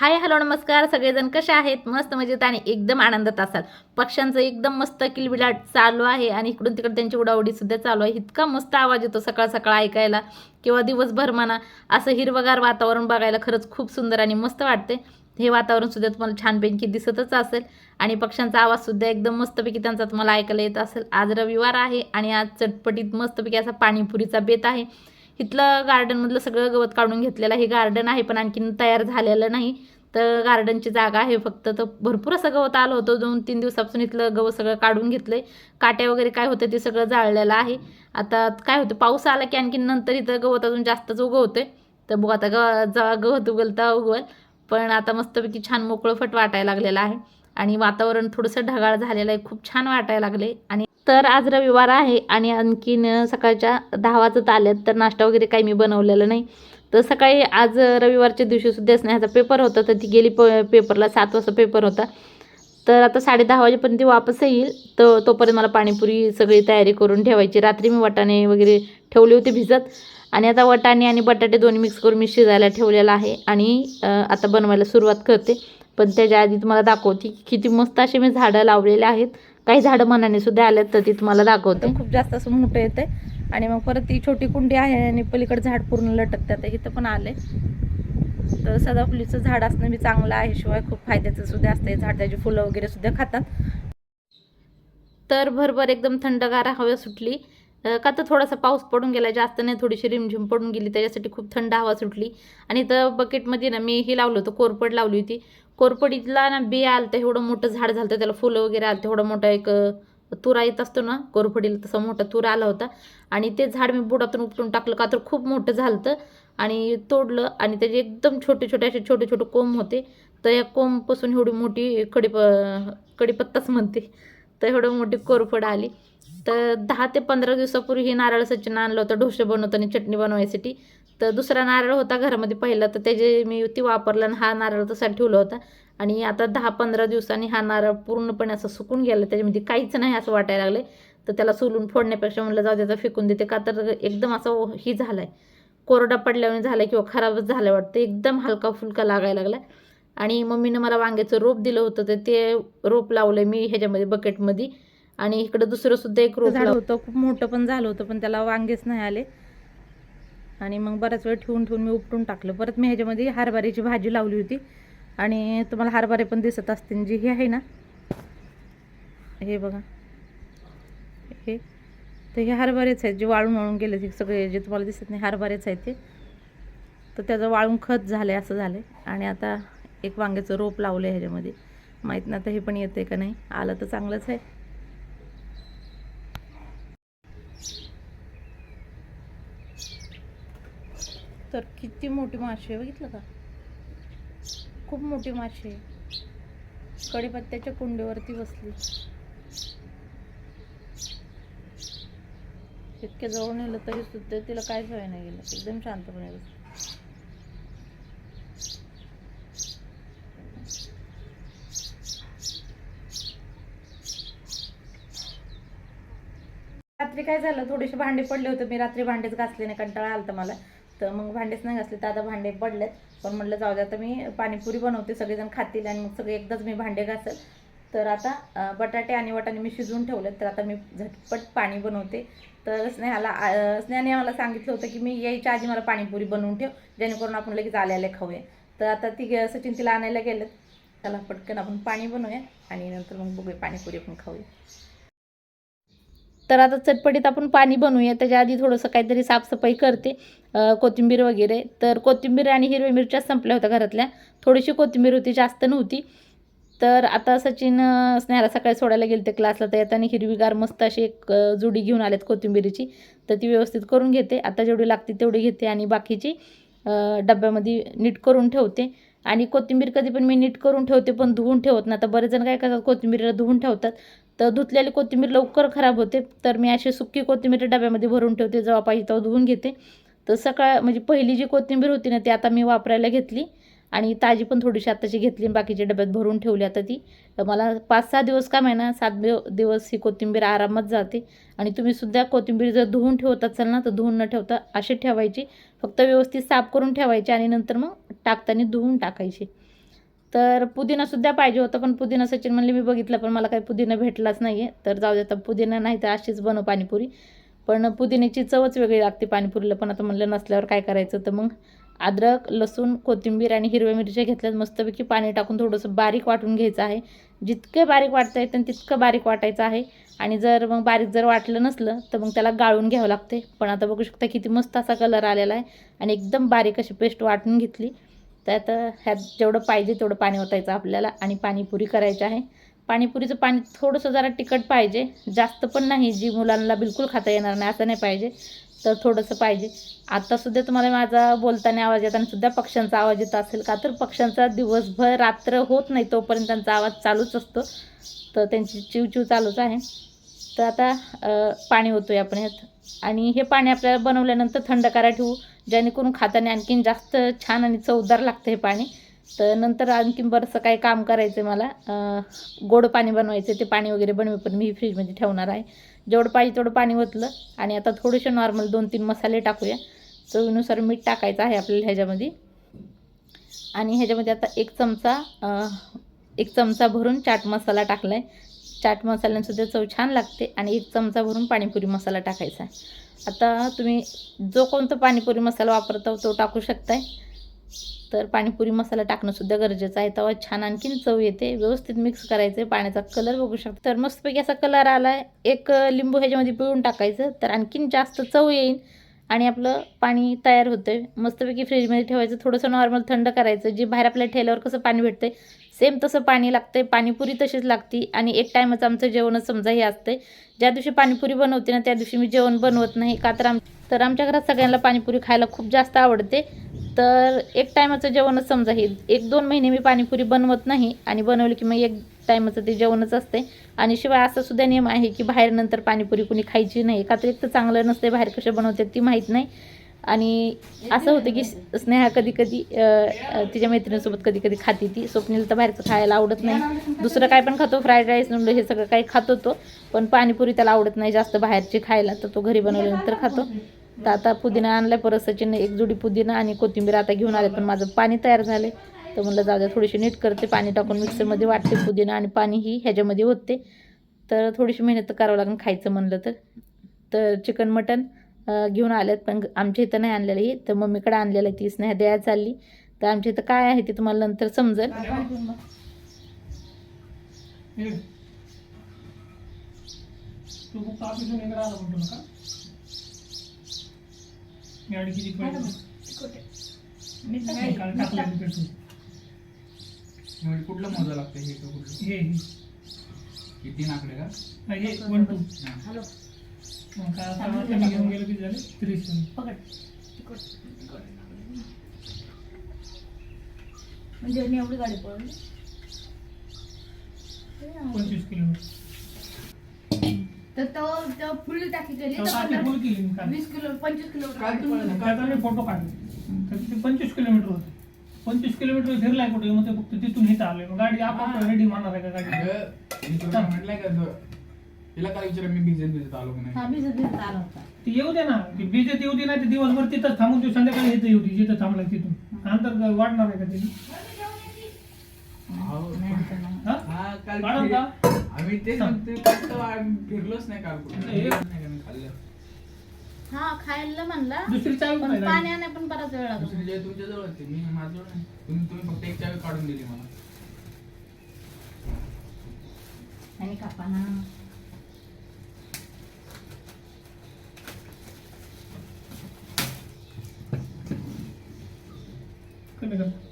Hi hello नमस्कार. सगळेजण कसे आहेत? मस्त मजेत आणि एकदम आनंदात असाल. पक्ष्यांचं एकदम मस्त किलबिलाट चालू आहे आणि इकडून तिकडे त्यांची उडावडीसुद्धा चालू आहे. इतका मस्त आवाज येतो सकाळ सकाळ ऐकायला किंवा दिवसभर म्हणा. असं हिरवगार वातावरण बघायला खरंच खूप सुंदर आणि मस्त वाटते हे वातावरणसुद्धा तुम्हाला छानपैकी दिसतच असेल आणि पक्ष्यांचा आवाजसुद्धा एकदम मस्तपैकी त्यांचा तुम्हाला ऐकायला येत असेल. आज रविवार आहे आणि आज चटपटीत मस्तपैकी असा पाणीपुरीचा बेत आहे. इथलं गार्डनमधलं सगळं गवत काढून घेतलेलं आहे. गार्डन आहे पण आणखीन तयार झालेलं नाही. तर गार्डनची जागा आहे फक्त. तर भरपूर असं गवत आलं होतं. दोन तीन दिवसापासून इथलं गवत सगळं काढून घेतलं आहे काट्या वगैरे काय होतं ते सगळं जाळलेलं आहे. आता काय होतं पाऊस आला की आणखीन नंतर इथं गवत अजून जास्तच उगवतं आहे तर बघू आता ग जा गवत उगल उगवल. पण आता मस्तपैकी छान मोकळं फट वाटायला लागलेलं आहे. आणि वातावरण थोडंसं ढगाळ झालेलं आहे. खूप छान वाटायला लागले. आणि तर आज रविवार आहे आणि आणखीन सकाळच्या दहा वाजत आल्यात तर नाश्ता वगैरे काही मी बनवलेलं नाही. तर सकाळी आज रविवारच्या दिवशी सुद्धा स्नेहाचा पेपर होता तर ती गेली प पेपरला सात वाजता पेपर होता. तर आता साडे दहा वाजेपर्यंत ती वापस येईल तर तोपर्यंत मला पाणीपुरी सगळी तयारी करून ठेवायची. रात्री मी वाटाणे वगैरे ठेवले होते भिजत. आणि आता वटाणे आणि बटाटे दोन्ही मिक्स करून मी शिजायला ठेवलेला आहे आणि आता बनवायला सुरुवात करते. पण त्याच्या आधी तुम्हाला दाखवते की किती मस्त असे मी झाडं लावलेले आहेत. काही झाडं मनाने सुद्धा आल्यात तर ती तुम्हाला दाखवते. खूप जास्त असं मोठं येते आणि मग परत ती छोटी कुंडी आहे आणि पलीकडे झाड पूर्ण लटकतात. इथं पण आले तर सदाफुलीचं झाड असणं बी चांगलं आहे. शिवाय खूप फायद्याचं सुद्धा असतं हे झाड त्याची फुलं वगैरे सुद्धा खातात. तर भरभर एकदम थंडगार हवा सुटली. का तर थोडासा पाऊस पडून गेला. जास्त नाही थोडीशी रिमझिम पडून गेली. त्याच्यासाठी खूप थंड हवा सुटली. आणि तर बकेटमध्ये ना मी हे लावलं होतं. कोरपड लावली होती. कोरपडीतला ना बी आलं तर एवढं मोठं झाड झालं होतं त्याला फुलं वगैरे आलं तेवढं मोठा एक तुरा येत असतो ना कोरफडीला तसा मोठा तुरा आला होता. आणि ते झाड मी बुडातून उपटून टाकलं का तर खूप मोठं झालं आणि तोडलं आणि त्याचे एकदम छोटे छोटे असे छोटे छोटे कोंब होते. तर या कोंबपासून एवढी मोठी कडीप कडीपत्ताच म्हणते. तर एवढं मोठी कोरफड आली. तर दहा ते पंधरा दिवसापूर्वी हे नारळ सचिन आणलं होतं ढोसे बनवताना चटणी बनवायसाठी. तर दुसरा नारळ होता घरामध्ये पहिला तर त्याचे मी ती वापरला आणि हा नारळ तसा ठेवला होता. आणि आता दहा पंधरा दिवसांनी हा नारळ पूर्णपणे असं सुकून गेला त्याच्यामध्ये काहीच नाही असं वाटायला लागलं तर त्याला सोलून फोडण्यापेक्षा म्हणलं जाऊ त्याचा फेकून देते. का तर एकदम असं ही झाला आहे कोरडा पडल्याने झाला किंवा खराबच झालं वाटतं. एकदम हलका फुलका लागायला लागला. आणि मम्मीनं मला वांग्याचं रोप दिलं होतं तर ते रोप लावलं मी ह्याच्यामध्ये बकेटमध्ये. आणि इकडं दुसरं सुद्धा एक रोप झालं होतं. खूप मोठं पण झालं होतं पण त्याला वांगेच नाही आले. आणि मग बराच वेळ ठेवून ठेवून मी उपटून टाकलं. परत मी ह्याच्यामध्ये हरभऱ्याची भाजी लावली होती. आणि तुम्हाला हरभरे पण दिसत असतील जी हे आहे ना? हे बघा. हे. तर हे हरभरेच आहेत जे वाळून वाळून गेले ते सगळे जे तुम्हाला दिसत नाही हरभरेच आहेत ते. तर त्याचं वाळून खत झालं आहे असं झालं आहे आणि आता एक वांग्याचं रोप लावलं आहे ह्याच्यामध्ये. माहीत नाही आता हे पण येतं आहे का नाही. आलं तर चांगलंच आहे. तर किती मोठी माशी आहे बघितलं का? खूप मोठी माशी आहे. कढीपत्त्याच्या कुंडीवरती बसली. इतक्या जवळ नेलं तरी सुद्धा तिला काय व्हाय नाही गेलं. एकदम शांतपणे बसली. रात्री काय झालं? थोडेसे भांडे पडले होते. मी रात्री भांडेच घासले नाही. कंटाळा आलता मला. तर मग भांडेच नाही घासले. तर आता भांडे पडलेत. पण म्हटलं जाऊ दे आता मी पाणीपुरी बनवते सगळेजण खातील आणि मग सगळे एकदाच मी भांडे घासल. तर आता बटाटे आणि वाटाणे मी शिजवून ठेवलेत. तर आता मी झटपट पाणी बनवते. तर स्नेहाला स्नेहाने मला सांगितलं होतं की मी यायच्या आधी मला पाणीपुरी बनवून ठेव. जेणेकरून आपण लगेच आले आले खाऊया. तर आता ती सचिन तिला आणायला गेलेत. त्याला पटकन आपण पाणी बनवूया आणि नंतर मग बघूया पाणीपुरी पण खाऊया. तर आता चटपटीत आपण पाणी बनवूया. त्याच्या आधी थोडंसं काहीतरी साफसफाई करते. कोथिंबीर वगैरे. तर कोथिंबीर आणि हिरव्या मिरच्या संपल्या होत्या घरातल्या. थोडीशी कोथिंबीर होती जास्त नव्हती. तर आता सचिन स्नेहाला सकाळी सोडायला गेले ते क्लासला तर येताना हिरवीगार मस्त अशी एक जुडी घेऊन आलेत कोथिंबीरीची. तर ती व्यवस्थित करून घेते. आता जेवढी लागते तेवढी घेते आणि बाकीची डब्यामध्ये नीट करून ठेवते. आणि कोथिंबीर कधी पण मी नीट करून ठेवते पण धुवून ठेवत नाही. तर बरेच जण काय करतात कोथिंबीरला धुवून ठेवतात. तर धुतलेली कोथिंबीर लवकर खराब होते. तर मी अशी सुकी कोथिंबीर डब्यामध्ये भरून ठेवते. जेव्हा पाहिजे तेव्हा धुवून घेते. तर सकाळ म्हणजे पहिली जी कोथिंबीर होती ना ती आता मी वापरायला घेतली. आणि ताजी पण थोडीशी आत्ताची घेतली आणि बाकीच्या डब्यात भरून ठेवली आता ती. मला पाच सहा दिवस का महिना सात दिवस ही कोथिंबीर आरामात जाते. आणि तुम्ही सुद्धा कोथिंबीर जर धुवून ठेवत असाल ना तर धुवून न ठेवता अशी ठेवायची. फक्त व्यवस्थित साफ करून ठेवायची आणि नंतर मग टाकताना धुवून टाकायची. तर पुदिनासुद्धा पाहिजे होतं पण पुदिना सचिन म्हणले मी बघितलं पण मला काही पुदिना भेटलाच नाही आहे तर जाऊ दे आता पुदिना नाही तर अशीच बनव पाणीपुरी. पण पुदिन्याची चवच वेगळी लागते पाणीपुरीला. पण आता म्हणलं नसल्यावर काय करायचं? तर मग अद्रक लसूण कोथिंबीर आणि हिरव्या मिरच्या घेतल्यात. मस्तपैकी पाणी टाकून थोडंसं बारीक वाटून घ्यायचं आहे. जितकं बारीक वाटता येतं तितकं बारीक वाटायचं आहे. आणि जर मग बारीक जर वाटलं नसलं तर मग त्याला गाळून घ्यावं लागते. पण आता बघू शकता किती मस्त असा कलर आलेला आहे. आणि एकदम बारीक अशी पेस्ट वाटून घेतली. त्यात ह्यात जेवढं पाहिजे तेवढं पाणी ओतायचं आपल्याला. आणि पाणीपुरी करायची आहे. पाणीपुरीचं पाणी थोडंसं जरा तिखट पाहिजे. जास्त पण नाही जी मुलांना बिलकुल खाता येणार नाही असं नाही पाहिजे. तर थोडंसं पाहिजे. आत्तासुद्धा तुम्हाला माझा बोलताना आवाज येताना सुद्धा पक्ष्यांचा आवाज येत असेल का तर पक्ष्यांचा दिवसभर रात्र होत नाही तोपर्यंत त्यांचा आवाज चालूच असतो. तर त्यांची चिवचिव चालूच आहे. तर आता पाणी होतो आहे आपण ह्यात आणि हे पाणी आपल्याला बनवल्यानंतर थंड करायला ठेवू. जेणेकरून खाताना आणखीन जास्त छान आणि चवदार लागतं हे पाणी. तर नंतर आणखीन बरंचसं काही काम करायचं आहे मला गोड पाणी बनवायचं ते पाणी वगैरे बनवे पण मी फ्रीजमध्ये ठेवणार आहे. जेवढं पाहिजे तेवढं पाणी ओतलं. आणि आता थोडेसे नॉर्मल दोन तीन मसाले टाकूया. चवीनुसार मीठ टाकायचं आहे आपल्याला ह्याच्यामध्ये. आणि ह्याच्यामध्ये आता एक चमचा एक चमचा भरून चाट मसाला टाकला आहे चाट मसाल्यांसुद्धा चव छान लागते आणि एक चमचा भरून पाणीपुरी मसाला टाकायचा आहे. आता तुम्ही जो कोणता पाणीपुरी मसाला वापरता तो टाकू शकताय. तर पाणीपुरी मसाला टाकणंसुद्धा गरजेचं आहे. तेव्हा छान आणखीन चव येते. व्यवस्थित मिक्स करायचं पाण्याचा कलर बघू शकता. तर मस्तपैकी असा कलर आला आहे एक लिंबू ह्याच्यामध्ये पिळून टाकायचं. तर आणखीन जास्त चव येईल आणि आपलं पाणी तयार होतं आहे मस्तपैकी फ्रीजमध्ये ठेवायचं. थोडंसं नॉर्मल थंड करायचं. जे बाहेर आपल्या ठेल्यावर कसं पाणी भेटतं सेम तसं पाणी लागतंय. पाणीपुरी तशीच लागती. आणि एक टायमाचं आमचं जेवणच समजा हे असतंय. ज्या दिवशी पाणीपुरी बनवते ना त्या दिवशी मी जेवण बनवत नाही. का तर आम तर आमच्या घरात सगळ्यांना पाणीपुरी खायला खूप जास्त आवडते. तर एक टायमाचं जेवणच समजा हे एक दोन महिने मी पाणीपुरी बनवत नाही आणि बनवली की मग एक टायमाचं ते जेवणच असते. आणि शिवाय असा सुद्धा नियम आहे की बाहेर नंतर पाणीपुरी कुणी खायची नाही. का तर एक तर चांगलं नसते बाहेर कशा बनवतात ती माहीत नाही. आणि असं होतं की स्नेहा कधी कधी तिच्या मैत्रिणीसोबत कधी कधी खाते ती. स्वप्नील तर बाहेरचं खायला आवडत नाही. दुसरं काय पण खातो फ्राईड राईस नूडल हे सगळं काही खातो तो. पण पाणीपुरी त्याला आवडत नाही जास्त बाहेरची खायला तर तो घरी बनवल्यानंतर खातो. तर आता पुदिना आणला परत सचिन एक जुडी पुदिना आणि कोथिंबीर आता घेऊन आले पण माझं पाणी तयार झाले तर म्हणलं जाऊ द्या थोडीशी नीट करते पाणी टाकून मिक्सरमध्ये वाटते पुदिना आणि पाणी ही ह्याच्यामध्ये होते तर थोडीशी मेहनत तर करावं लागेल खायचं म्हणलं तर. तर चिकन मटन घेऊन आल्यात पण आमच्या इथं नाही आणलेलं ही. तर मम्मीकडे आणलेलं आहे तीच नाही द्यायला चालली. तर आमच्या इथं काय आहे ते तुम्हाला नंतर समजेल. तू गाडी किती पाहिजे काल टाकलं मी पेट्रोल म्हणजे कुठलं मोजा लागतं हे कुठलं? हे हे. तीन आकडे का? हा, हे वन टू हा. मग त्यांनी घेऊन गेलं किती झाले? त्रीस म्हणजे मी एवढी गाडी पळवली. पंचवीस किलोमीटर. तर तो तो फुल टाकी केली तो तर फुल केली मी काल वीस किलो पंचवीस किलो काल. तुम्ही- त्याचा मी फोटो काढले. तर ते पंचवीस किलोमीटर होते. पंचवीस किलोमीटर फिरलाय कुठे? मग ते फक्त तिथून इथं आलोय. मग गाडी आपण रेडी मारणार आहे का गाडी? अगं, मी तुला म्हटलंय का तो- तिला काय विचार मी भिजत भिजत आलो की नाही? मी सध्या आला होता. ती येऊ दे ना. ती बीजेत येऊ दे नाही ते दिवसभर तिथंच थांबून ती संध्याकाळी येते येऊ दे. जिथं थांबलाय तिथून. अंतर काय वाढणार आहे का नाही आता नाही. काल वाढव फिर- का? आम्ही तेच म्हणतोय फक्त आम्ही फिरलोच नाही काल कुठे. हे- नाही का मी खाल्लं. हा खायला म्हणला. दुसरी चावी पण बराच वेळ लागला. दुसरी जेव्हा तुमच्या जवळ होती मी माझ्याजवळ नाही. तुम्ही तुम्ही फक्त एक चावी काढून दिली मला. आणि कापा ना. कमी कर.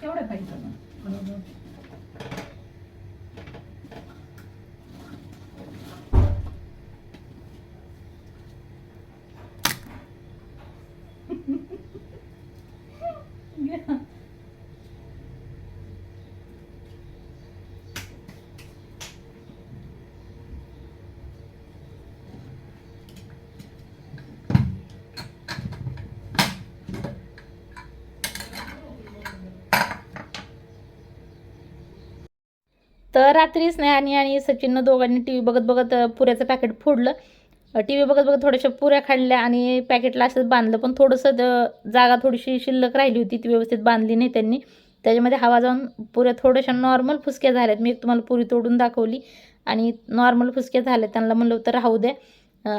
केवढं पाहिजे तर रात्री स्नेहानी आणि सचिननं दोघांनी टी व्ही बघत बघत पुऱ्याचं पॅकेट फोडलं. टी व्ही बघत बघत थोड्याशा पुऱ्या खाल्ल्या आणि पॅकेटला असंच बांधलं. पण थोडंसं जागा थोडीशी शिल्लक राहिली होती. ती व्यवस्थित बांधली नाही त्यांनी. त्याच्यामध्ये हवा जाऊन पुऱ्या थोड्याशा नॉर्मल फुसक्या झाल्यात. मी एक तुम्हाला पुरी तोडून दाखवली. आणि नॉर्मल फुसक्या झाल्या त्यांना म्हणलं तर राहू द्या.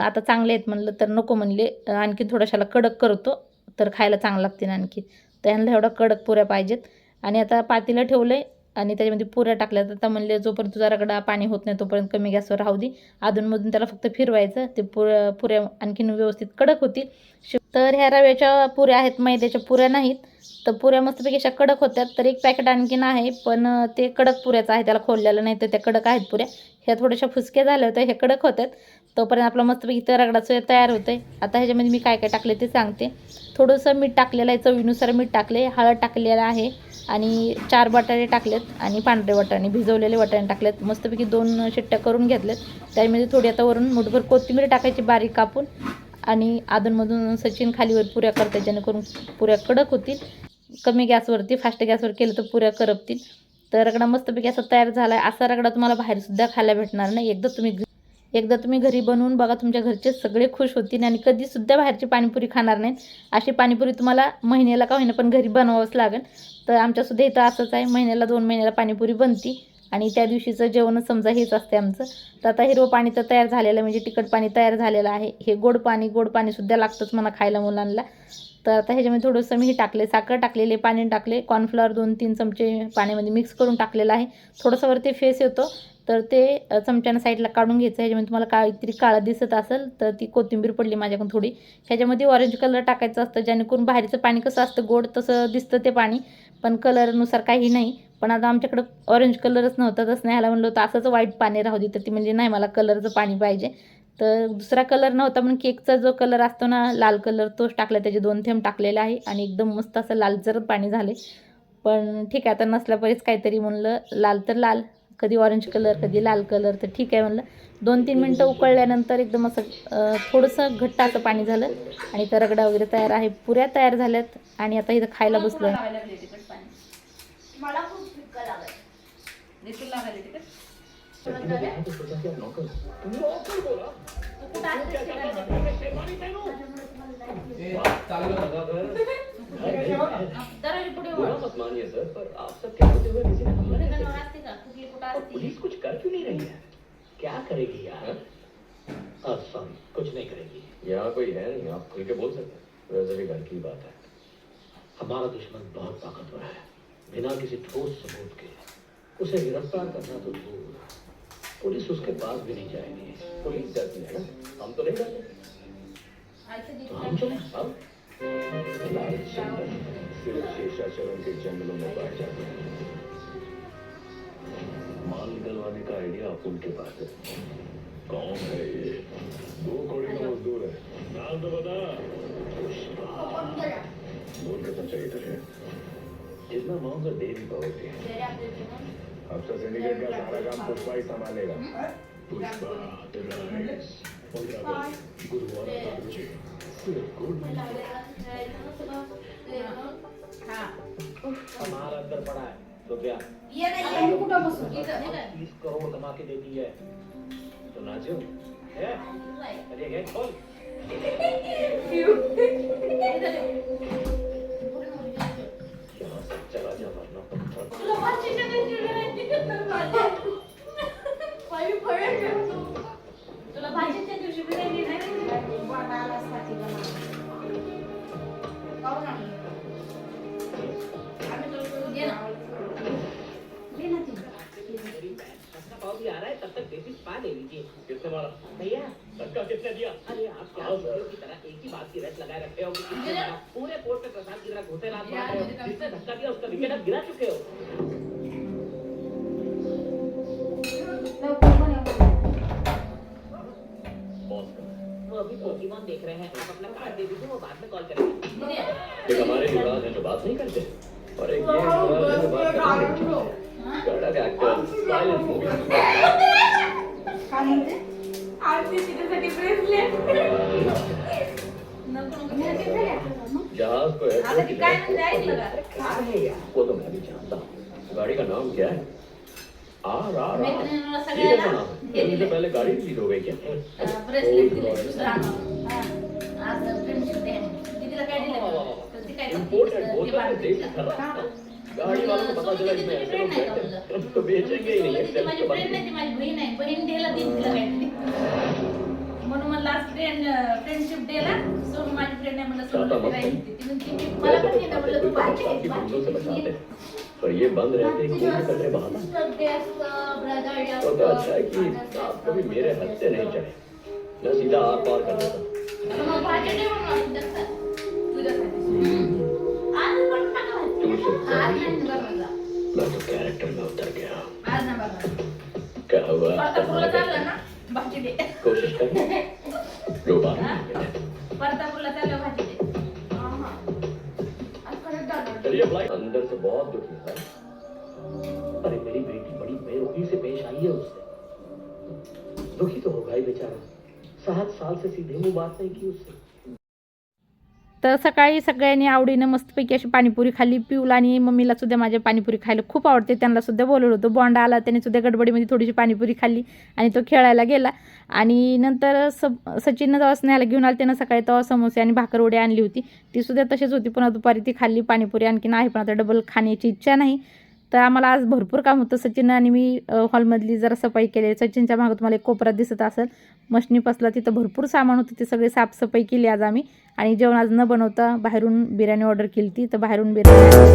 आता चांगले आहेत. म्हणलं तर नको म्हणले. आणखी थोड्याशाला कडक करतो. तर खायला चांगलं लागतील आणखी. तर एवढा कडक पुऱ्या पाहिजेत. आणि आता पातीला ठेवलं आहे आणि त्याच्यामध्ये पुऱ्या टाकल्या तर म्हणले जोपर्यंत तुझा रगडा पाणी होत नाही तोपर्यंत कमी गॅसवर राहू दे. अधूनमधून त्याला फक्त फिरवायचं. ते पुऱ्या पुऱ्या आणखीन व्यवस्थित कडक होतील. तर ह्या रव्याच्या पुऱ्या आहेत. मैद्याच्या पुऱ्या नाहीत. तर पुऱ्या मस्तपैकी अशा कडक होत्यात. तर एक पॅकेट आणखीन आहे पण ते कडक पुऱ्याचं आहे. त्याला खोललेलं नाही तर त्या कडक आहेत पुऱ्या. ह्या थोड्याशा फुसक्या झाल्या होत्या. हे कडक होत्यात. तोपर्यंत आपला मस्तपैकी तर रगडाचं तयार होतं आहे आता ह्याच्यामध्ये मी काय काय टाकले ते सांगते. थोडंसं मीठ टाकलेलं आहे. चवीनुसार मीठ टाकले हळद टाकलेलं आहे. आणि चार बटाटे टाकलेत आणि पांढरे वाटाणे भिजवलेले वाटाणे टाकलेत. मस्तपैकी दोन शिट्ट्या करून घेतल्यात त्यामध्ये थोडी आता वरून मुठभर कोथिंबीर टाकायची बारीक कापून आणि अधूनमधून सचिन खालीवर पुऱ्या करते जेणेकरून पुऱ्या कडक होतील. कमी गॅसवरती फास्ट गॅसवर केलं तर पुऱ्या करपतील. तर रगडा मस्तपैकी असा तयार झाला आहे असा रगडा तुम्हाला बाहेरसुद्धा खायला भेटणार नाही. एकदा तुम्ही एकदा तुम्ही घरी बनवून बघा तुमच्या घरचे सगळे खुश होतील आणि कधीसुद्धा बाहेरची पाणीपुरी खाणार नाहीत. अशी पाणीपुरी तुम्हाला महिन्याला का होईना पण घरी बनवावंच लागेल. तर आमच्यासुद्धा इथं असंच आहे महिन्याला दोन महिन्याला पाणीपुरी बनती आणि त्या दिवशीचं जेवणच समजा हेच असते आमचं. तर आता हिरवं पाणी तर तयार झालेलं म्हणजे तिखट पाणी तयार झालेलं आहे. हे गोड पाणी गोड पाणीसुद्धा लागतंच मला खायला मुलांना. तर आता ह्याच्यामध्ये थोडंसं मी हे टाकले साखर टाकलेले पाणी टाकले कॉर्नफ्लॉवर दोन तीन चमचे पाण्यामध्ये मिक्स करून टाकलेलं आहे. थोडंसं वरती फेस येतो. तर ते चमच्यानं साईडला काढून घ्यायचं. ह्याच्यामध्ये तुम्हाला काहीतरी काळं दिसत असेल तर ती कोथिंबीर पडली माझ्याकडून थोडी. ह्याच्यामध्ये ऑरेंज कलर टाकायचं असतं जेणेकरून बाहेरचं पाणी कसं असतं गोड तसं दिसतं ते पाणी. पण कलरनुसार काही नाही. पण आता आमच्याकडं ऑरेंज कलरच नव्हता तसं नाही. म्हणलं होतं असंच वाईट पाणी राहू दे. तर ती म्हणजे नाही मला कलरचं पाणी पाहिजे. तर दुसरा कलर नव्हता पण केकचा जो कलर असतो ना लाल कलर तोच टाकला. त्याचे दोन थेंब टाकलेले आहे आणि एकदम मस्त असं लालचरच पाणी झाले पण ठीक आहे आता नसल्या परीच काहीतरी म्हणलं लाल तर लाल. कधी ऑरेंज कलर कधी लाल कलर तर ठीक आहे म्हणलं. दोन तीन मिनटं उकळल्यानंतर एकदम असं थोडंसं घट्ट असं पाणी झालं आणि इथं रगडा वगैरे तयार आहे. पुऱ्या तयार झाल्यात आणि आता इथं खायला बसलो और पुलिस कुछ कर क्यों नहीं रही है? क्या करेगी यार? अब सॉरी कुछ नहीं करेगी। यहाँ कोई है नहीं आप खुल के बोल सकते हैं। वैसे भी घर की बात है। हमारा दुश्मन बहुत ताकतवर है। बिना किसी ठोस सबूत के। उसे गिरफ्तार करना तो दूर। पुलिस उसके पास भी नहीं जाएगी। पुलिस डरती है। ना हम तो नहीं डरते तो हम चले। अब? लाल चंदन शेषाचरण के जंगलों में पाए जाते हैं। निकलवाने का आइडिया अपुन के पास है। कौन है ये? दो कौड़ी का मजदूर है। नाम तो बता। बोल के तो इधर है जितना मांगो दे भी पाओगे। अब तो सिंडिकेट का सारा काम पुष्पा ही संभालेगा। पुष्पा गुरुवार सिर्फ़ गुड हमारा अंदर पड़ा है। तो क्या? ये नाही आम्ही कुठं बसू तीस करोड़ कमा के देती है। तो नाचो है? अरे गए खोल। चला जा वरना तुला भाजीच्या दिवशी बिर्याणी नाही ले मारा? भैया। धक्का कितने दिया? अरे आप क्या वीडियो की तरह एक ही बात की रट लगाए रखते हो कि किसने मारा? पूरे कोर्ट में प्रसाद की तरह घोटे रात मार रहे हो जिसने धक्का दिया उसका विकेट आप गिरा चुके हो। वो अभी पोकेमॉन देख रहे हैं आप अपना कार्ड दे दीजिए वो बाद में कॉल करेंगे। एक हमारे युवराज हैं जो बात नहीं करते। और एक ये युवराज हैं जो बात करते हैं। एक्टर साइलेंट मूवी काय आरती तिच्यासाठी ब्रेसलेट जहाज़ को आता ती काय म्हणते ऐकलं का क्या है? यार वो तो मैं भी जानता हूँ। गाड़ी का नाम क्या है? आ रहा रहा मैत्रिणींना ये सगळ्याला कैसा नाम? हे जन्म दिले. पहले गाड़ी रिलीज़ हो गई क्या? ब्रेसलेट दिले दुसरा हा. आज फ्रेंडशिप डे आहे दीदीला काय दिलं तर ती काय करते? इम्पोर्टेड ते बोतल बांधते देश तिला. खरा गाड़ी वालों को पता चला इसमें ऐसे लोग बैठे हैं, तो बेचेंगे ही नहीं ती माझी एक्सेप्ट फ्रेंड नाही ती माझी बहीण आहे बहीण डेला तिला काहीतरी म्हणून म्हणलं आज फ्रेंड फ्रेंडशिप डेला सोनू माझी फ्रेंड आहे म्हणलं सोनू. ती म्हणते मला वैसे पण तो नेतं. खाते म्हणलं तू कोई बाकी पाकिस्तान की बाकी बंदूक से बचाते हैं पर ये बंद रहते हैं कौन कचरे बहाना तो तो अच्छा है कि आप कभी मेरे हद से नहीं चढ़े मैं सीधा आर पार कर देता मग भाजी मैं तो कैरेक्टर में उतर गया. क्या हुआ? दे। कोशिश कर। चलिए फ़्लाइट अंदर से बहुत दुखी है। अरे मेरी बेटी बड़ी बेरुखी से पेश आई है उससे। दुखी तो होगा ही बेचारा। सात साल से सीधे मुँह बात नहीं की उससे। तर सकाळी सगळ्यांनी आवडीनं मस्तपैकी अशी पाणीपुरी खाल्ली. पिऊला आणि मम्मीला सुद्धा माझ्या पाणीपुरी खायला खूप आवडते. त्यांना सुद्धा बोलवलं होतं. बॉन्ड आला त्याने सुद्धा गडबडीमध्ये थोडीशी पाणीपुरी खाल्ली आणि तो खेळायला गेला. आणि नंतर स सचिननं जेव्हा स्नेहाला घेऊन आले त्यानं सकाळी तेव्हा समोसे आणि भाकरवडी आणली होती. ती सुद्धा तशीच होती. पुन्हा दुपारी ती खाल्ली पाणीपुरी. आणखी आहे पण आता डबल खाण्याची इच्छा नाही. तर आम्हाला आज भरपूर काम होतं. सचिन आणि मी हॉलमधली जरा सफाई केली. सचिनच्या मागं तुम्हाला एक कोपरा दिसत असेल. मशनीपासला तिथं भरपूर सामान होतं ते सगळे साफसफाई केली आज आम्ही. आणि जेवण आज न बनवता बाहेरून बिर्याणी ऑर्डर केली ती तर बाहेरून बिर्याणी